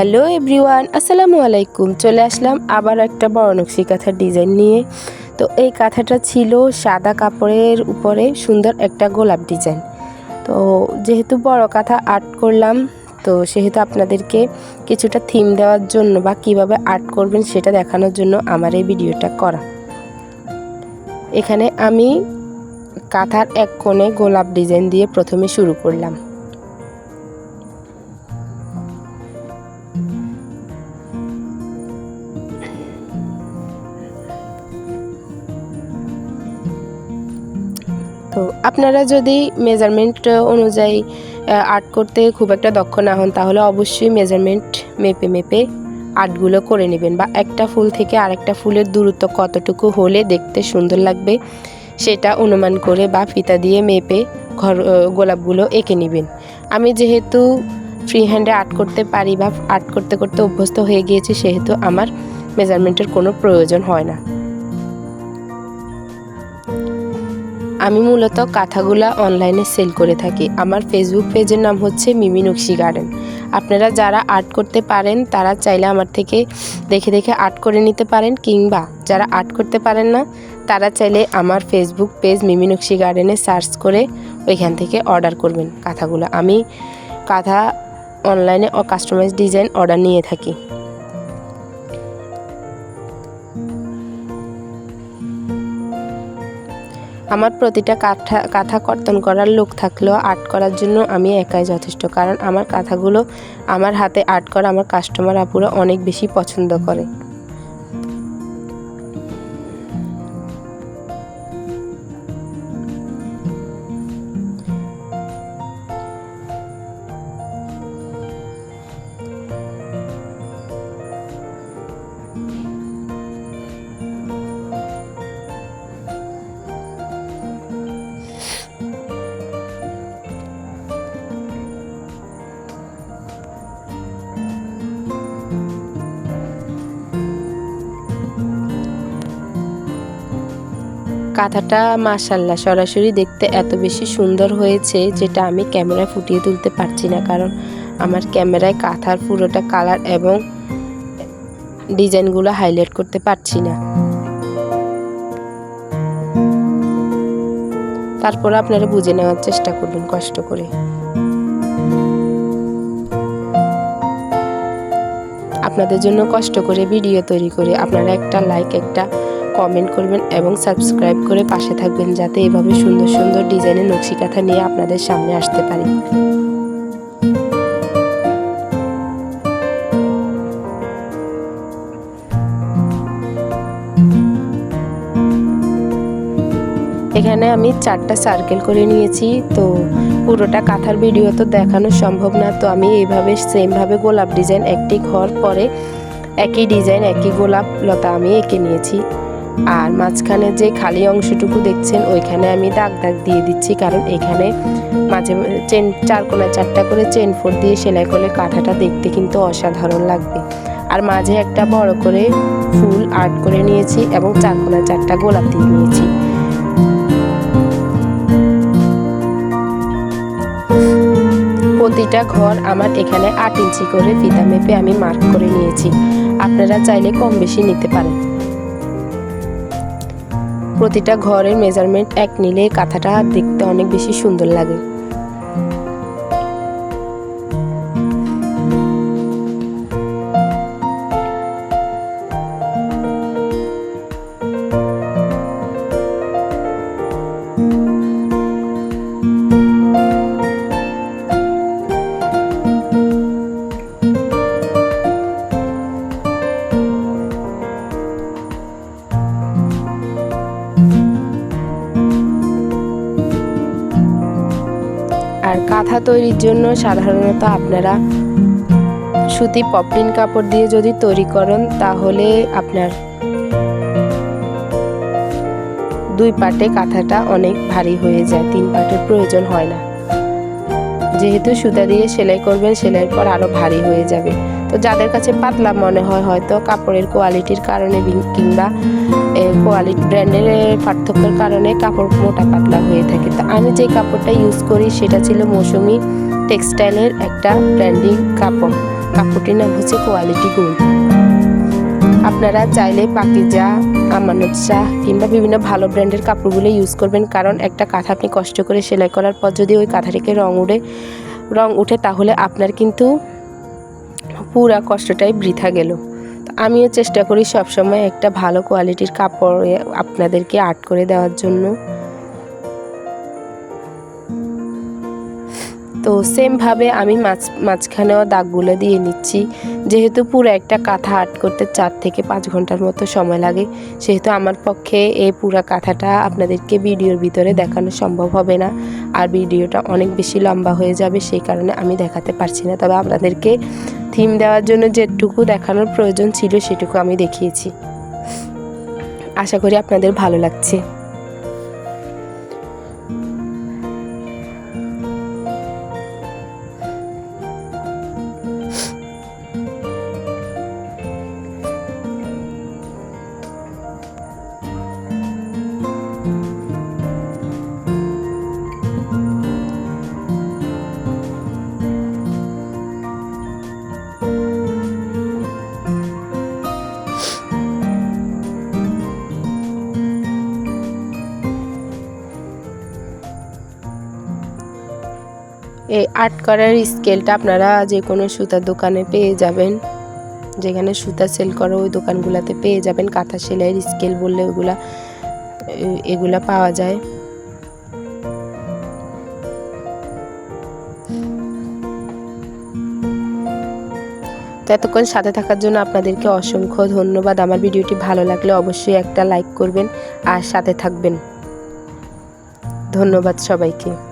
Hello everyone, আসসালামু আলাইকুম। চলে আসলাম আবার একটা বড় কাঁথার ডিজাইন নিয়ে। তো এই কাঁথাটা ছিল সাদা কাপড়ের উপরে সুন্দর একটা গোলাপ ডিজাইন। তো যেহেতু বড় কাঁথা আর্ট করলাম, তো সেহেতু আপনাদেরকে কিছুটা থিম দেওয়ার জন্য বা কীভাবে আর্ট করবেন সেটা দেখানোর জন্য আমার এই ভিডিওটা করা। এখানে আমি কাঁথার এক কোণে গোলাপ ডিজাইন দিয়ে প্রথমে শুরু করলাম। তো আপনারা যদি মেজারমেন্ট অনুযায়ী আর্ট করতে খুব একটা দক্ষ না হন, তাহলে অবশ্যই মেজারমেন্ট মেপে মেপে আর্টগুলো করে নেবেন বা একটা ফুল থেকে আরেকটা ফুলের দূরত্ব কতটুকু হলে দেখতে সুন্দর লাগবে, সেটা অনুমান করে বা ফিতা দিয়ে মেপে ঘর গোলাপগুলো এঁকে নেবেন। আমি যেহেতু ফ্রি হ্যান্ডে আর্ট করতে পারি বা আর্ট করতে করতে অভ্যস্ত হয়ে গিয়েছি, সেহেতু আমার মেজারমেন্টের কোনো প্রয়োজন হয় না। আমি মূলত কাঁথাগুলা অনলাইনে সেল করে থাকি। আমার ফেসবুক পেজের নাম হচ্ছে মিমি নকশি গার্ডেন আপনারা যারা আর্ট করতে পারেন, তারা চাইলে আমার থেকে দেখে দেখে আর্ট করে নিতে পারেন, কিংবা যারা আর্ট করতে পারেন না, তারা চাইলে আমার ফেসবুক পেজ মিমি নকশি গার্ডেনে সার্চ করে ওইখান থেকে অর্ডার করবেন কাঁথাগুলো। আমি কাঁথা অনলাইনে ও কাস্টমাইজ ডিজাইন অর্ডার নিয়ে থাকি। আমার প্রতিটা কাঁথা কাঁথা কর্তন করার লোক থাকলেও আর্ট করার জন্য আমি একাই যথেষ্ট। কারণ আমার কাঁথাগুলো আমার হাতে আর্ট করা আমার কাস্টমার আপুরা অনেক বেশি পছন্দ করে। কাঁথাটা মাশাল্লাহ সরাসরি দেখতে এত বেশি সুন্দর হয়েছে যেটা আমি ক্যামেরায় ফুটিয়ে তুলতে পারছি না। কারণ আমার ক্যামেরায় কাঁথার পুরোটা কালার এবং ডিজাইনগুলো হাইলাইট করতে পারছি না। তারপর আপনারা বুঝে নেওয়ার চেষ্টা করবেন কষ্ট করে। আপনাদের জন্য কষ্ট করে ভিডিও তৈরি করে আপনারা একটা লাইক একটা কমেন্ট করবেন এবং সাবস্ক্রাইব করে পাশে থাকবেন যাতে এভাবে সুন্দর সুন্দর ডিজাইনের নকশি কাঁথা নিয়ে আপনাদের সামনে আসতে পারি। এখানে আমি চারটা সার্কেল করে নিয়েছি, তো পুরোটা কাঁথার ভিডিও তো দেখানো সম্ভব না, তো আমি এইভাবে সেমভাবে গোলাপ ডিজাইন একটি ঘর পরে একই ডিজাইন একই গোলাপ লতা আমি এঁকে নিয়েছি। আর মাঝখানে যে খালি অংশটুকু দেখছেন, ওইখানে আমি দাগ দাগ দিয়ে দিচ্ছি, কারণ এখানে মাঝে চেন চার কোনায় চারটা করে চেন ফোর দিয়ে সেলাই করলে কাঁথাটা দেখতে কিন্তু অসাধারণ লাগবে। আর মাঝে একটা বড় করে ফুল আর্ট করে নিয়েছি এবং চার কোনায় চারটা গোলাপ দিয়ে নিয়েছি। প্রতিটা ঘর আমার এখানে আট ইঞ্চি করে ফিতা মেপে আমি মার্ক করে নিয়েছি। আপনারা চাইলে কম বেশি নিতে পারেন। প্রতিটা ঘরের মেজারমেন্ট এক নিলে কাঁথাটা দেখতে অনেক বেশি সুন্দর লাগে। আর কাঁথা তৈরির জন্য সাধারণত আপনারা সুতি পপলিন কাপড় দিয়ে যদি তৈরি করেন, তাহলে আপনার দুই পাটে কাঁথাটা অনেক ভারী হয়ে যায়, তিন পাটের প্রয়োজন হয় না। যেহেতু সুতা দিয়ে সেলাই করবেন, সেলাইয়ের পর আরও ভারী হয়ে যাবে। তো যাদের কাছে পাতলা মনে হয় হয়তো কাপড়ের কোয়ালিটির কারণে কিংবা কোয়ালিটি ব্র্যান্ডের পার্থক্যের কারণে কাপড় মোটা পাতলা হয়ে থাকে। তো আমি যে কাপড়টা ইউজ করি সেটা ছিল মৌসুমি টেক্সটাইলের একটা ব্র্যান্ডিং কাপড়। কাপড়টির নাম হচ্ছে কোয়ালিটি গোল্ড আপনারা চাইলে পাকিজা, আমানত শাহ কিংবা বিভিন্ন ভালো ব্র্যান্ডের কাপড়গুলো ইউজ করবেন। কারণ একটা কাঁথা আপনি কষ্ট করে সেলাই করার পর যদি ওই কাঁথাটিকে রং উঠে রং উঠে তাহলে আপনার কিন্তু পুরা কষ্টটাই বৃথা গেল। তো আমিও চেষ্টা করি সবসময় একটা ভালো কোয়ালিটির কাপড় আপনাদেরকে আর্ট করে দেওয়ার জন্য। তো সেমভাবে আমি মাছ, মাঝখানেও দাগগুলো দিয়ে নিচ্ছি। যেহেতু পুরো একটা কাঁথা আর্ট করতে চার থেকে পাঁচ ঘণ্টার মতো সময় লাগে, সেহেতু আমার পক্ষে এই পুরা কাঁথাটা আপনাদেরকে ভিডিওর ভিতরে দেখানো সম্ভব হবে না। আর ভিডিওটা অনেক বেশি লম্বা হয়ে যাবে, সেই কারণে আমি দেখাতে পারছি না। তবে আপনাদেরকে থিম দেওয়ার জন্য যেটুকু দেখানোর প্রয়োজন ছিল সেটুকু আমি দেখিয়েছি। আশা করি আপনাদের ভালো লাগছে। এই আর্ট করার স্কেলটা আপনারা যে কোনো সুতার দোকানে পেয়ে যাবেন। যেখানে সুতা সেল করো ওই দোকানগুলোতে পেয়ে যাবেন। কাঁথা সেলাইয়ের স্কেল বললে ওগুলা এগুলা পাওয়া যায়। এতক্ষণ সাথে থাকার জন্য আপনাদেরকে অসংখ্য ধন্যবাদ। আমার ভিডিওটি ভালো লাগলে অবশ্যই একটা লাইক করবেন আর সাথে থাকবেন। ধন্যবাদ সবাইকে।